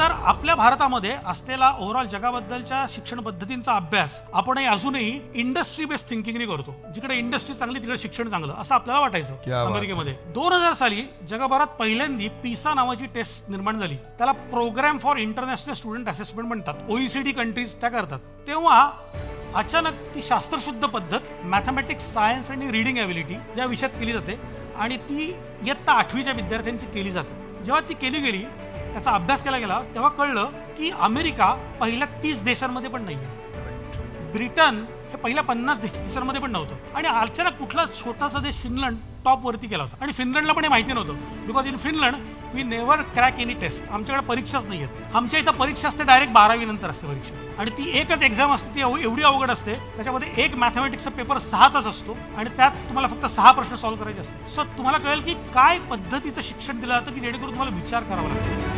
तर आपल्या भारतामध्ये असलेला ओव्हरऑल जगाबद्दलच्या शिक्षण पद्धतींचा अभ्यास आपण अजूनही इंडस्ट्री बेस्ड थिंकिंगने करतो. जिकडे इंडस्ट्री चांगली तिकडे शिक्षण चांगलं असं आपल्याला वाटायचं अमेरिकेमध्ये. दोन हजार साली जगभरात पहिल्यांदी पिसा नावाची टेस्ट निर्माण झाली. त्याला programme for international student assessment म्हणतात. ओईसीडी कंट्रीज त्या करतात. तेव्हा अचानक ती शास्त्रशुद्ध पद्धत मॅथमॅटिक्स सायन्स आणि रिडिंग ॲबिलिटी या विषयात केली जाते आणि ती इयत्ता आठवीच्या विद्यार्थ्यांची केली जाते. जेव्हा ती केली गेली त्याचा अभ्यास केला गेला तेव्हा कळलं की अमेरिका पहिल्या तीस देशांमध्ये पण नाही आहे ब्रिटन हे पहिल्या पन्नास देशांमध्ये पण नव्हतं. आणि अचानक कुठला छोटासा देश फिनलंड टॉप वरती होता. आणि फिनलंडला पण हे माहिती नव्हतं. Because in Finland we never crack any test आमच्याकडे परीक्षाच नाही आहेत आमच्या इथं परीक्षा असते डायरेक्ट बारावी नंतर असते परीक्षा. आणि ती एकच एक्झाम असते ती एवढी अवघड असते त्याच्यामध्ये एक मॅथमॅटिक्सचा पेपर सहा तास असतो आणि त्यात तुम्हाला फक्त सहा प्रश्न सॉल्व्ह करायचे असतात. सो तुम्हाला कळेल की काय पद्धतीचं शिक्षण दिलं जातं की जेणेकरून तुम्हाला विचार करावा लागतो.